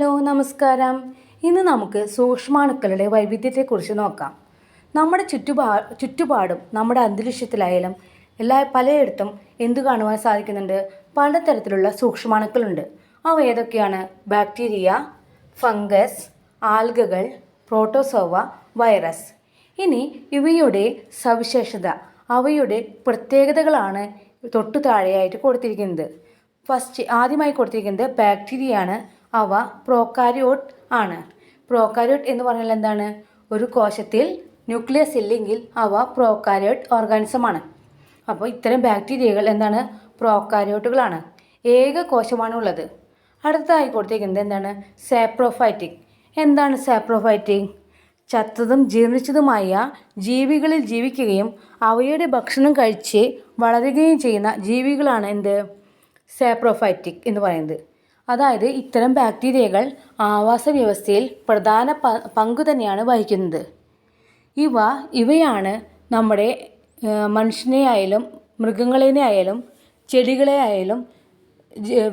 Hello നമസ്കാരം. ഇന്ന് നമുക്ക് സൂക്ഷ്മാണുക്കളുടെ വൈവിധ്യത്തെക്കുറിച്ച് നോക്കാം. നമ്മുടെ ചുറ്റുപാ ചുറ്റുപാടും നമ്മുടെ അന്തരീക്ഷത്തിലായാലും എല്ലാ പലയിടത്തും എന്തു കാണുവാൻ സാധിക്കുന്നുണ്ട്? പലതരത്തിലുള്ള സൂക്ഷ്മാണുക്കളുണ്ട്. അവ ഏതൊക്കെയാണ്? ബാക്ടീരിയ ഫംഗസ് ആൽഗകൾ പ്രോട്ടോസോവ വൈറസ്. ഇനി ഇവയുടെ സവിശേഷത അവയുടെ പ്രത്യേകതകളാണ് തൊട്ടു താഴെയായിട്ട് കൊടുത്തിരിക്കുന്നത്. ഫസ്റ്റ് ആദ്യമായി കൊടുത്തിരിക്കുന്നത് ബാക്ടീരിയയാണ്. അവ പ്രോകാരിയോട്ട് ആണ്. പ്രോകാരിയോട്ട് എന്ന് പറഞ്ഞാൽ എന്താണ്? ഒരു കോശത്തിൽ ന്യൂക്ലിയസ് ഇല്ലെങ്കിൽ അവ പ്രോകാരിയോട്ട് ഓർഗാനിസമാണ് അപ്പോൾ ഇത്തരം ബാക്ടീരിയകൾ എന്താണ്? പ്രോകാരിയോട്ടുകളാണ് ഏക കോശമാണ് ഉള്ളത്. അടുത്തതായി കൊടുത്തേക്കുന്നത് എന്താണ്? സാപ്രോഫൈറ്റിക് എന്താണ് സാപ്രോഫൈറ്റിക് ചത്തതും ജീർണിച്ചതുമായ ജീവികളിൽ ജീവിക്കുകയും അവയുടെ ഭക്ഷണം കഴിച്ച് വളരുകയും ചെയ്യുന്ന ജീവികളാണ് എന്ത്? സാപ്രോഫൈറ്റിക് എന്ന് പറയുന്നത്. അതായത് ഇത്തരം ബാക്ടീരിയകൾ ആവാസ വ്യവസ്ഥയിൽ പ്രധാന പ പങ്ക് തന്നെയാണ് വഹിക്കുന്നത്. ഇവ ഇവയാണ് നമ്മുടെ മനുഷ്യനെ ആയാലും മൃഗങ്ങളെ ആയാലും ചെടികളെ ആയാലും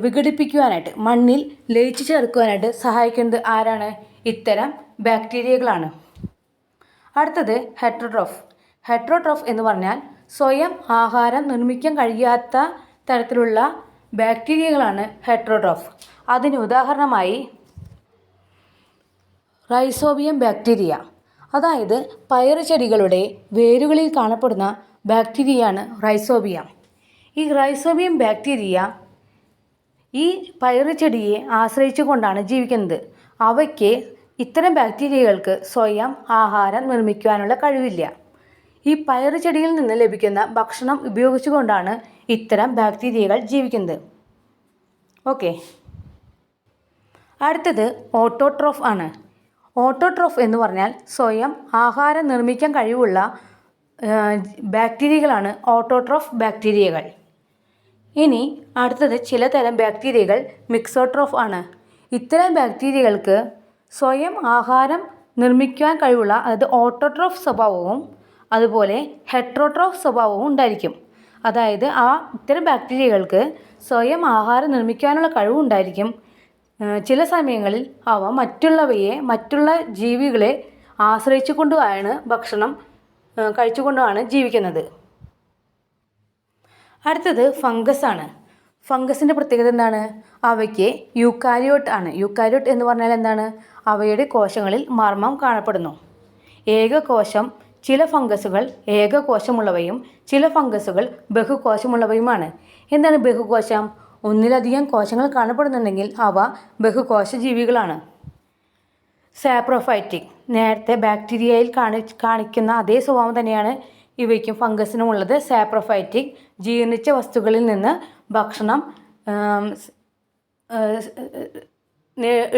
വിഘടിപ്പിക്കുവാനായിട്ട് മണ്ണിൽ ലയിച്ചു ചേർക്കുവാനായിട്ട് സഹായിക്കുന്നത് ആരാണ്? ഇത്തരം ബാക്ടീരിയകളാണ്. അടുത്തത് ഹെട്രോട്രോഫ്. ഹെട്രോട്രോഫ് എന്ന് പറഞ്ഞാൽ സ്വയം ആഹാരം നിർമ്മിക്കാൻ കഴിയാത്ത തരത്തിലുള്ള ബാക്ടീരിയകളാണ് ഹെട്രോട്രോഫ് അതിന് ഉദാഹരണമായി റൈസോബിയം ബാക്ടീരിയ. അതായത് പയറു ചെടികളുടെ വേരുകളിൽ കാണപ്പെടുന്ന ബാക്ടീരിയയാണ് റൈസോബിയം. ഈ റൈസോബിയം ബാക്ടീരിയ ഈ പയറു ചെടിയെ ആശ്രയിച്ചു കൊണ്ടാണ് ജീവിക്കുന്നത്. അവയ്ക്ക് ഇത്തരം ബാക്ടീരിയകൾക്ക് സ്വയം ആഹാരം നിർമ്മിക്കുവാനുള്ള കഴിവില്ല. ഈ പയറു ചെടിയിൽ നിന്ന് ലഭിക്കുന്ന ഭക്ഷണം ഉപയോഗിച്ചുകൊണ്ടാണ് ഇത്തരം ബാക്ടീരിയകൾ ജീവിക്കുന്നത്. ഓക്കെ. അടുത്തത് ഓട്ടോട്രോഫ് ആണ്. ഓട്ടോട്രോഫ് എന്ന് പറഞ്ഞാൽ സ്വയം ആഹാരം നിർമ്മിക്കാൻ കഴിവുള്ള ബാക്ടീരിയകളാണ് ഓട്ടോട്രോഫ് ബാക്ടീരിയകൾ. ഇനി അടുത്തത് ചില തരം ബാക്ടീരിയകൾ മിക്സോട്രോഫ് ആണ്. ഇത്തരം ബാക്ടീരിയകൾക്ക് സ്വയം ആഹാരം നിർമ്മിക്കാൻ കഴിവുള്ള അതായത് ഓട്ടോട്രോഫ് സ്വഭാവവും അതുപോലെ ഹെട്രോട്രോഫ് സ്വഭാവവും ഉണ്ടായിരിക്കും. അതായത് ആ ഇത്തരം ബാക്ടീരിയകൾക്ക് സ്വയം ആഹാരം നിർമ്മിക്കാനുള്ള കഴിവുണ്ടായിരിക്കും ചില സമയങ്ങളിൽ അവ മറ്റുള്ളവയെ മറ്റുള്ള ജീവികളെ ആശ്രയിച്ചു കൊണ്ടുമാണ് ഭക്ഷണം കഴിച്ചുകൊണ്ടുമാണ് ജീവിക്കുന്നത്. അടുത്തത് ഫംഗസ് ആണ്. ഫംഗസിന്റെ പ്രത്യേകത എന്താണ്? അവയ്ക്ക് യൂക്കാരിയോട്ട് ആണ്. യൂക്കാരിയോട്ട് എന്ന് പറഞ്ഞാൽ എന്താണ്? അവയുടെ കോശങ്ങളിൽ മർമ്മം കാണപ്പെടുന്നു. ഏകകോശം ചില ഫംഗസുകൾ ഏകകോശമുള്ളവയും ചില ഫംഗസുകൾ ബഹുകോശമുള്ളവയുമാണ്. എന്താണ് ബഹുകോശം? ഒന്നിലധികം കോശങ്ങൾ കാണപ്പെടുന്നുണ്ടെങ്കിൽ അവ ബഹുകോശ ജീവികളാണ് സാപ്രോഫൈറ്റിക് നേരത്തെ ബാക്ടീരിയയിൽ കാണി കാണിക്കുന്ന അതേ സ്വഭാവം തന്നെയാണ് ഇവയ്ക്കും ഫംഗസിനും ഉള്ളത്. സാപ്രോഫൈറ്റിക് ജീർണിച്ച വസ്തുക്കളിൽ നിന്ന് ഭക്ഷണം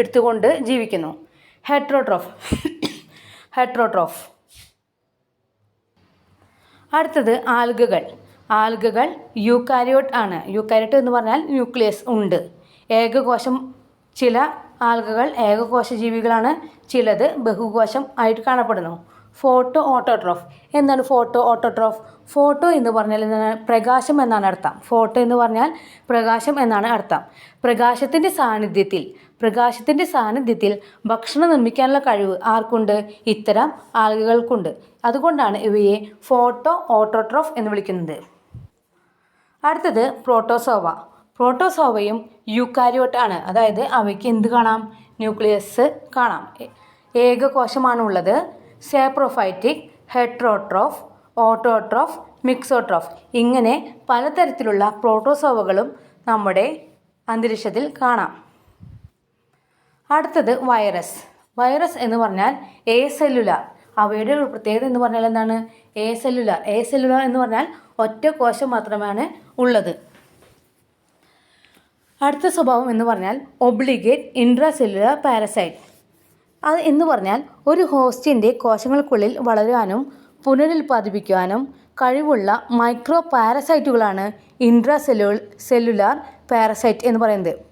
എടുത്തുകൊണ്ട് ജീവിക്കുന്നു. Heterotroph heterotroph. അടുത്തത് ആൽഗകൾ. ആൽഗകൾ യൂക്കാരിയോട്ട് ആണ്. യൂക്കാരിയോട്ട് എന്ന് പറഞ്ഞാൽ ന്യൂക്ലിയസ് ഉണ്ട്. ഏകകോശം ചില ആൽഗകൾ ഏകകോശ ജീവികളാണ് ചിലത് ബഹുകോശം ആയിട്ട് കാണപ്പെടുന്നു. Photo autotroph. എന്താണ് ഫോട്ടോ ഓട്ടോട്രോഫ്? ഫോട്ടോ എന്ന് പറഞ്ഞാൽ എന്താണ്? പ്രകാശം എന്നാണ് അർത്ഥം. ഫോട്ടോ എന്ന് പറഞ്ഞാൽ പ്രകാശം എന്നാണ് അർത്ഥം. പ്രകാശത്തിന്റെ സാന്നിധ്യത്തിൽ പ്രകാശത്തിന്റെ സാന്നിധ്യത്തിൽ ഭക്ഷണം നിർമ്മിക്കാനുള്ള കഴിവ് ആർക്കുണ്ട്? ഇത്തരം ആളുകൾക്കുണ്ട്. അതുകൊണ്ടാണ് ഇവയെ ഫോട്ടോ ഓട്ടോട്രോഫ് എന്ന് വിളിക്കുന്നത്. അടുത്തത് പ്രോട്ടോസോവ. പ്രോട്ടോസോവയും യൂക്കാരിയോട്ട് ആണ് അതായത് അവയ്ക്ക് എന്ത് കാണാം? ന്യൂക്ലിയസ് കാണാം. ഏക ഏകകോശമാണ് ഉള്ളത് സാപ്രോഫൈറ്റിക് ഹെട്രോട്രോഫ് ഓട്ടോട്രോഫ് മിക്സോട്രോഫ്. ഇങ്ങനെ പലതരത്തിലുള്ള പ്രോട്ടോസോവകളും നമ്മുടെ അന്തരീക്ഷത്തിൽ കാണാം. അടുത്തത് വൈറസ്. വൈറസ് എന്ന് പറഞ്ഞാൽ എ സെല്ലുലാർ. അവയുടെ ഒരു പ്രത്യേകത എന്ന് പറഞ്ഞാൽ എന്താണ്? A cellular. എ സെല്ലുലാർ എന്ന് പറഞ്ഞാൽ ഒറ്റ കോശം മാത്രമാണ് ഉള്ളത്. അടുത്ത സ്വഭാവം എന്ന് പറഞ്ഞാൽ ഒബ്ലിഗേറ്റ് ഇൻട്രാ സെല്ലുലർ പാരസൈറ്റ്. അത് എന്ന് പറഞ്ഞാൽ ഒരു ഹോസ്റ്റിന്റെ കോശങ്ങൾക്കുള്ളിൽ വളരാനും പുനരുൽപ്പാദിപ്പിക്കുവാനും കഴിവുള്ള മൈക്രോ പാരസൈറ്റുകളാണ് ഇൻട്രാ സെല്ലുൾ സെല്ലുലാർ പാരസൈറ്റ് എന്ന് പറയുന്നത്.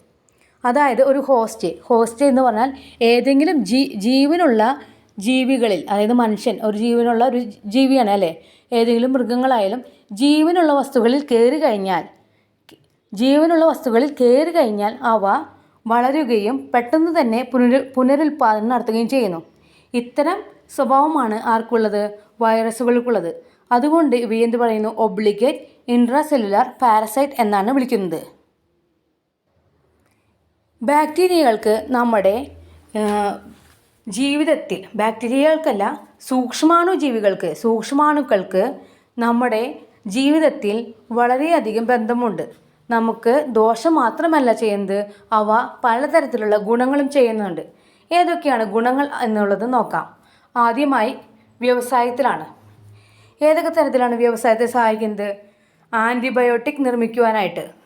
അതായത് ഒരു ഹോസ്റ്റ്. ഹോസ്റ്റ് എന്ന് പറഞ്ഞാൽ ഏതെങ്കിലും ജീ ജീവനുള്ള ജീവികളിൽ അതായത് മനുഷ്യൻ ഒരു ജീവനുള്ള ഒരു ജീവിയാണ് അല്ലേ? ഏതെങ്കിലും മൃഗങ്ങളായാലും ജീവനുള്ള വസ്തുക്കളിൽ കയറി കഴിഞ്ഞാൽ ജീവനുള്ള വസ്തുക്കളിൽ കയറി കഴിഞ്ഞാൽ അവ വളരുകയും പെട്ടെന്ന് തന്നെ പുനരു പുനരുൽപാദനം നടത്തുകയും ചെയ്യുന്നു. ഇത്തരം സ്വഭാവമാണ് ആർക്കുള്ളത്? വൈറസുകൾക്കുള്ളത്. അതുകൊണ്ട് ഇവയെന്ത് പറയുന്നു? ഒബ്ലിഗേറ്റ് ഇൻട്രാസെല്ലുലാർ പാരസൈറ്റ് എന്നാണ് വിളിക്കുന്നത്. ബാക്ടീരിയകൾക്ക് നമ്മുടെ ജീവിതത്തിൽ ബാക്ടീരിയകൾക്കല്ല സൂക്ഷ്മാണുജീവികൾക്ക് സൂക്ഷ്മാണുക്കൾക്ക് നമ്മുടെ ജീവിതത്തിൽ വളരെയധികം ബന്ധമുണ്ട്. നമുക്ക് ദോഷം മാത്രമല്ല ചെയ്യുന്നത് അവ പലതരത്തിലുള്ള ഗുണങ്ങളും ചെയ്യുന്നുണ്ട്. ഏതൊക്കെയാണ് ഗുണങ്ങൾ എന്നുള്ളത് നോക്കാം. ആദ്യമായി വ്യവസായത്തിലാണ്. ഏതൊക്കെ തരത്തിലാണ് വ്യവസായത്തെ സഹായിക്കുന്നത്? ആന്റിബയോട്ടിക് നിർമ്മിക്കുവാനായിട്ട്.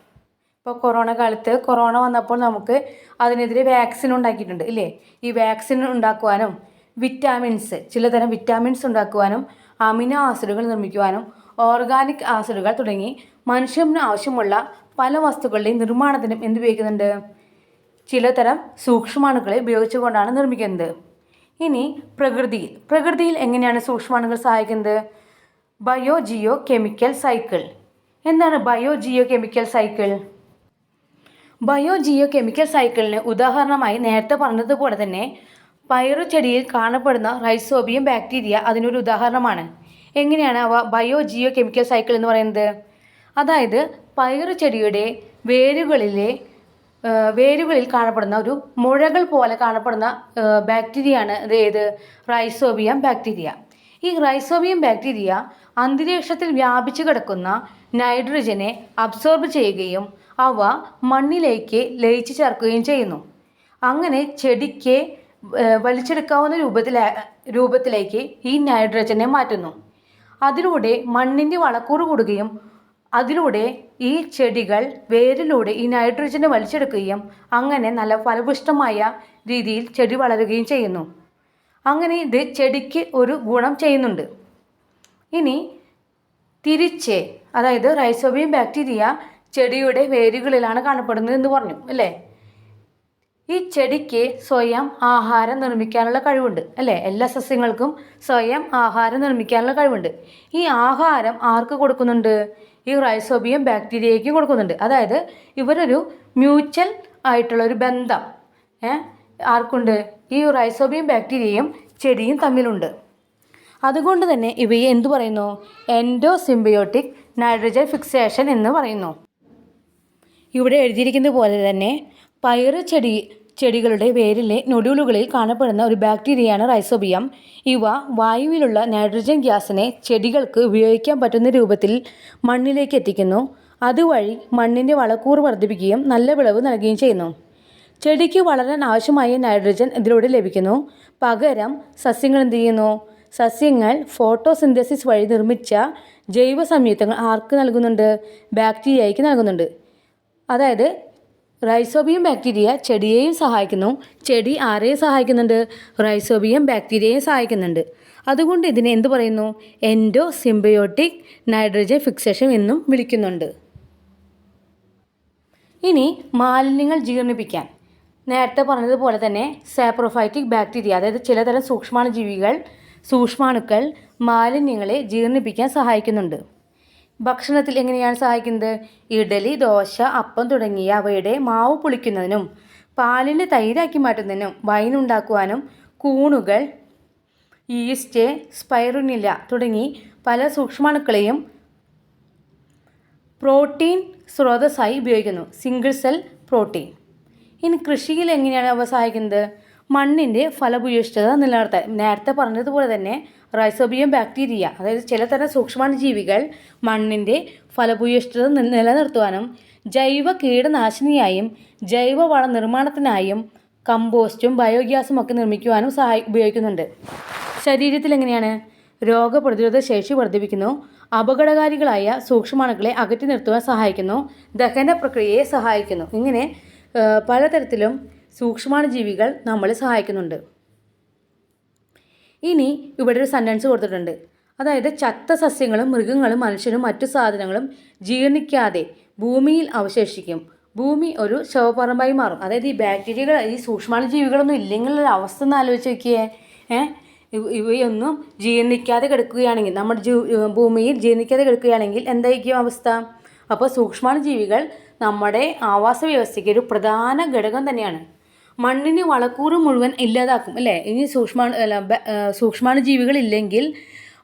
ഇപ്പോൾ കൊറോണ കാലത്ത് കൊറോണ വന്നപ്പോൾ നമുക്ക് അതിനെതിരെ വാക്സിൻ ഉണ്ടാക്കിയിട്ടുണ്ട് ഇല്ലേ? ഈ വാക്സിൻ ഉണ്ടാക്കുവാനും വിറ്റാമിൻസ് ചിലതരം വിറ്റാമിൻസ് ഉണ്ടാക്കുവാനും അമിനോ ആസിഡുകൾ നിർമ്മിക്കുവാനും ഓർഗാനിക് ആസിഡുകൾ തുടങ്ങി മനുഷ്യന് ആവശ്യമുള്ള പല വസ്തുക്കളുടെയും നിർമ്മാണത്തിനും എന്ത് ഉപയോഗിക്കുന്നുണ്ട്? ചിലതരം സൂക്ഷ്മാണുക്കളെ ഉപയോഗിച്ചുകൊണ്ടാണ് നിർമ്മിക്കുന്നത്. ഇനി പ്രകൃതിയിൽ പ്രകൃതിയിൽ എങ്ങനെയാണ് സൂക്ഷ്മാണുക്കൾ സഹായിക്കുന്നത്? Bio geo chemical cycle. എന്താണ് bio geo chemical cycle? Bio geo chemical സൈക്കിളിന് ഉദാഹരണമായി നേരത്തെ പറഞ്ഞതുപോലെ തന്നെ പയറു ചെടിയിൽ കാണപ്പെടുന്ന റൈസോബിയം ബാക്ടീരിയ അതിനൊരു ഉദാഹരണമാണ്. എങ്ങനെയാണ് അവ ബയോ ജിയോ കെമിക്കൽ സൈക്കിൾ എന്ന് പറയുന്നത്? അതായത് പയറു ചെടിയുടെ വേരുകളിലെ വേരുകളിൽ കാണപ്പെടുന്ന ഒരു മുഴകൾ പോലെ കാണപ്പെടുന്ന ബാക്ടീരിയയാണ് ഇത് ഏത്? Rhizobium bacteria. ഈ റൈസോബിയം ബാക്ടീരിയ അന്തരീക്ഷത്തിൽ വ്യാപിച്ചു കിടക്കുന്ന നൈട്രജനെ അബ്സോർബ് ചെയ്യുകയും അവ മണ്ണിലേക്ക് ലയിച്ചു ചേർക്കുകയും ചെയ്യുന്നു. അങ്ങനെ ചെടിക്ക് വലിച്ചെടുക്കാവുന്ന രൂപത്തിലെ രൂപത്തിലേക്ക് ഈ നൈട്രജനെ മാറ്റുന്നു. അതിലൂടെ മണ്ണിന്റെ വളക്കൂറ് കൂടുകയും അതിലൂടെ ഈ ചെടികൾ വേരിലൂടെ ഈ നൈട്രജനെ വലിച്ചെടുക്കുകയും അങ്ങനെ നല്ല ഫലപുഷ്ടമായ രീതിയിൽ ചെടി വളരുകയും ചെയ്യുന്നു. അങ്ങനെ ഇത് ചെടിക്ക് ഒരു ഗുണം ചെയ്യുന്നുണ്ട്. ഇനി തിരിച്ച് അതായത് റൈസോബിയം ബാക്ടീരിയ ചെടിയുടെ വേരുകളിലാണ് കാണപ്പെടുന്നത് എന്ന് പറഞ്ഞു അല്ലേ? ഈ ചെടിക്ക് സ്വയം ആഹാരം നിർമ്മിക്കാനുള്ള കഴിവുണ്ട് അല്ലേ? എല്ലാ സസ്യങ്ങൾക്കും സ്വയം ആഹാരം നിർമ്മിക്കാനുള്ള കഴിവുണ്ട്. ഈ ആഹാരം ആർക്ക് കൊടുക്കുന്നുണ്ട്? ഈ റൈസോബിയം ബാക്ടീരിയയ്ക്ക് കൊടുക്കുന്നുണ്ട്. അതായത് ഇവരൊരു മ്യൂച്വൽ ആയിട്ടുള്ള ഒരു ബന്ധം ഏ? ആർക്കുണ്ട്? ഈ റൈസോബിയം ബാക്ടീരിയയും ചെടിയും തമ്മിലുണ്ട്. അതുകൊണ്ട് തന്നെ ഇവയെ എന്തു പറയുന്നു? എൻഡോസിംബയോട്ടിക് നൈട്രജൻ ഫിക്സേഷൻ എന്ന് പറയുന്നു. ഇവിടെ എഴുതിയിരിക്കുന്നത് പോലെ തന്നെ പയറ് ചെടി ചെടികളുടെ വേരിലെ നൊഡ്യൂളുകളിൽ കാണപ്പെടുന്ന ഒരു ബാക്ടീരിയയാണ് റൈസോബിയം. ഇവ വായുവിലുള്ള നൈട്രജൻ ഗ്യാസിനെ ചെടികൾക്ക് ഉപയോഗിക്കാൻ പറ്റുന്ന രൂപത്തിൽ മണ്ണിലേക്ക് എത്തിക്കുന്നു. അതുവഴി മണ്ണിന്റെ വളക്കൂറ് വർദ്ധിപ്പിക്കുകയും നല്ല വിളവ് നൽകുകയും ചെയ്യുന്നു. ചെടിക്ക് വളരാൻ ആവശ്യമായ നൈട്രജൻ ഇതിലൂടെ ലഭിക്കുന്നു. പകരം സസ്യങ്ങൾ എന്ത് ചെയ്യുന്നു? സസ്യങ്ങൾ ഫോട്ടോസിന്തസിസ് വഴി നിർമ്മിച്ച ജൈവ സംയുക്തങ്ങൾ ആർക്ക് നൽകുന്നുണ്ട്? ബാക്ടീരിയയ്ക്ക് നൽകുന്നുണ്ട്. അതായത് റൈസോബിയം ബാക്ടീരിയ ചെടിയെയും സഹായിക്കുന്നു. ചെടി ആരെയും സഹായിക്കുന്നുണ്ട്? റൈസോബിയം ബാക്ടീരിയയെ സഹായിക്കുന്നുണ്ട്. അതുകൊണ്ട് ഇതിനെ എന്ത് പറയുന്നു? എൻഡോ സിംബയോട്ടിക് നൈട്രജൻ ഫിക്സേഷൻ എന്നും വിളിക്കുന്നുണ്ട്. ഇനി മാലിന്യങ്ങൾ ജീർണിപ്പിക്കാൻ. നേരത്തെ പറഞ്ഞതുപോലെ തന്നെ സാപ്രോഫൈറ്റിക് ബാക്ടീരിയ അതായത് ചിലതരം സൂക്ഷ്മാണുജീവികൾ സൂക്ഷ്മാണുക്കൾ മാലിന്യങ്ങളെ ജീർണിപ്പിക്കാൻ സഹായിക്കുന്നുണ്ട്. ഭക്ഷണത്തിൽ എങ്ങനെയാണ് സഹായിക്കുന്നത്? ഇഡലി ദോശ അപ്പം തുടങ്ങിയ അവയുടെ മാവ് പുളിക്കുന്നതിനും പാലിന് തൈരാക്കി മാറ്റുന്നതിനും വൈൻ ഉണ്ടാക്കുവാനും കൂണുകൾ ഈസ്റ്റ് സ്പൈറുനില തുടങ്ങി പല സൂക്ഷ്മാണുക്കളെയും പ്രോട്ടീൻ സ്രോതസ്സായി ഉപയോഗിക്കുന്നു. സിംഗിൾ സെൽ പ്രോട്ടീൻ ഇനി കൃഷിയിൽ എങ്ങനെയാണ് അവ സഹായിക്കുന്നത്? മണ്ണിന്റെ ഫലഭൂയിഷ്ഠത നിലനിർത്താൻ. നേരത്തെ പറഞ്ഞതുപോലെ തന്നെ റൈസോബിയം ബാക്ടീരിയ അതായത് ചിലതരം സൂക്ഷ്മാണുജീവികൾ മണ്ണിന്റെ ഫലഭൂയിഷ്ഠത നിലനിർത്തുവാനും ജൈവ കീടനാശിനിയായും ജൈവ വള നിർമ്മാണത്തിനായും കമ്പോസ്റ്റും ബയോഗ്യാസും ഒക്കെ നിർമ്മിക്കുവാനും സഹായി ഉപയോഗിക്കുന്നുണ്ട്. ശരീരത്തിൽ എങ്ങനെയാണ്? രോഗപ്രതിരോധ ശേഷി വർദ്ധിപ്പിക്കുന്നു. അപകടകാരികളായ സൂക്ഷ്മാണുക്കളെ അകറ്റി നിർത്തുവാൻ സഹായിക്കുന്നു. ദഹന പ്രക്രിയയെ സഹായിക്കുന്നു. ഇങ്ങനെ പലതരത്തിലും സൂക്ഷ്മാണുജീവികൾ നമ്മളെ സഹായിക്കുന്നുണ്ട്. ഇനി ഇവിടെ ഒരു സെന്റൻസ് കൊടുത്തിട്ടുണ്ട്. അതായത് ചത്ത സസ്യങ്ങളും മൃഗങ്ങളും മനുഷ്യരും മറ്റു സാധനങ്ങളും ജീർണിക്കാതെ ഭൂമിയിൽ അവശേഷിക്കും. ഭൂമി ഒരു ശവപ്പറമ്പായി മാറും. അതായത് ഈ ബാക്ടീരിയകൾ ഈ സൂക്ഷ്മാണുജീവികളൊന്നും ഇല്ലെങ്കിലുള്ള അവസ്ഥ ഒന്ന് ആലോചിച്ച് നോക്കിയേ. ഏഹ് ഇവയൊന്നും ജീർണിക്കാതെ കിടക്കുകയാണെങ്കിൽ നമ്മുടെ ഭൂമിയിൽ ജീർണിക്കാതെ കിടക്കുകയാണെങ്കിൽ എന്തായിരിക്കും അവസ്ഥ? അപ്പോൾ സൂക്ഷ്മാണുജീവികൾ നമ്മുടെ ആവാസ വ്യവസ്ഥയ്ക്ക് ഒരു പ്രധാന ഘടകം തന്നെയാണ്. മണ്ണിന് വളക്കൂറ് മുഴുവൻ ഇല്ലാതാക്കും അല്ലേ? ഇനി സൂക്ഷ്മാണു അല്ല ഇല്ലെങ്കിൽ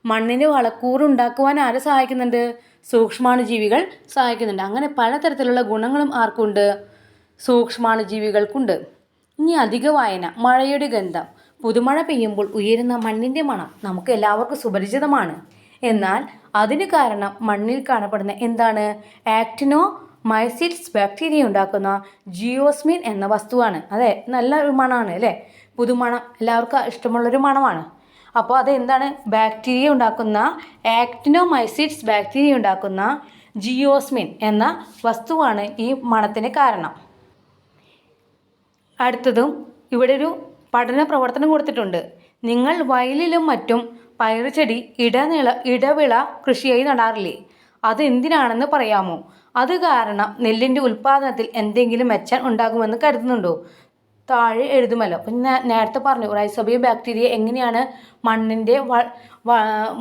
മണ്ണിന് വളക്കൂറ് ഉണ്ടാക്കുവാൻ ആരെ സഹായിക്കുന്നുണ്ട്? സൂക്ഷ്മാണുജീവികൾ സഹായിക്കുന്നുണ്ട്. അങ്ങനെ പലതരത്തിലുള്ള ഗുണങ്ങളും ആർക്കുണ്ട്? സൂക്ഷ്മാണുജീവികൾക്കുണ്ട്. ഇനി അധിക വായന മഴയുടെ ഗന്ധം. പുതുമഴ പെയ്യുമ്പോൾ ഉയരുന്ന മണ്ണിന്റെ മണം നമുക്ക് എല്ലാവർക്കും സുപരിചിതമാണ്. എന്നാൽ അതിന് കാരണം മണ്ണിൽ കാണപ്പെടുന്ന എന്താണ്? ആക്ടിനോ മൈസിറ്റ്സ് ബാക്ടീരിയ ഉണ്ടാക്കുന്ന ജിയോസ്മിൻ എന്ന വസ്തുവാണ്. അതെ നല്ല ഒരു മണമാണ് അല്ലേ? പുതുമണം എല്ലാവർക്കും ഇഷ്ടമുള്ളൊരു മണമാണ്. അപ്പോൾ അത് എന്താണ് ബാക്ടീരിയ ഉണ്ടാക്കുന്ന ആക്ടിനോമൈസിറ്റ്സ് ബാക്ടീരിയ ഉണ്ടാക്കുന്ന ജിയോസ്മിൻ എന്ന വസ്തുവാണ് ഈ മണത്തിന് കാരണം. അടുത്തതും ഇവിടെ ഒരു പഠന പ്രവർത്തനം കൊടുത്തിട്ടുണ്ട്. നിങ്ങൾ വയലിലും മറ്റും പയറുചെടി ഇടനിള ഇടവിള കൃഷിയായി നടാറില്ലേ? അത് എന്തിനാണെന്ന് പറയാമോ? അത് കാരണം നെല്ലിന്റെ ഉൽപ്പാദനത്തിൽ എന്തെങ്കിലും മെച്ചം ഉണ്ടാകുമെന്ന് കരുതുന്നുണ്ടോ? താഴെ എഴുതുമല്ലോ. അപ്പം ഞാൻ നേരത്തെ പറഞ്ഞു റൈസോബിയ ബാക്ടീരിയ എങ്ങനെയാണ് മണ്ണിന്റെ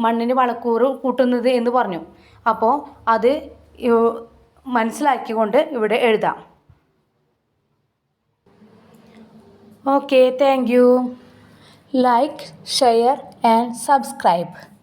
മണ്ണിന്റെ വളക്കൂറ് കൂട്ടുന്നത് എന്ന് പറഞ്ഞു. അപ്പോൾ അത് മനസ്സിലാക്കിക്കൊണ്ട് ഇവിടെ എഴുതാം. Okay thank you. Like share and subscribe.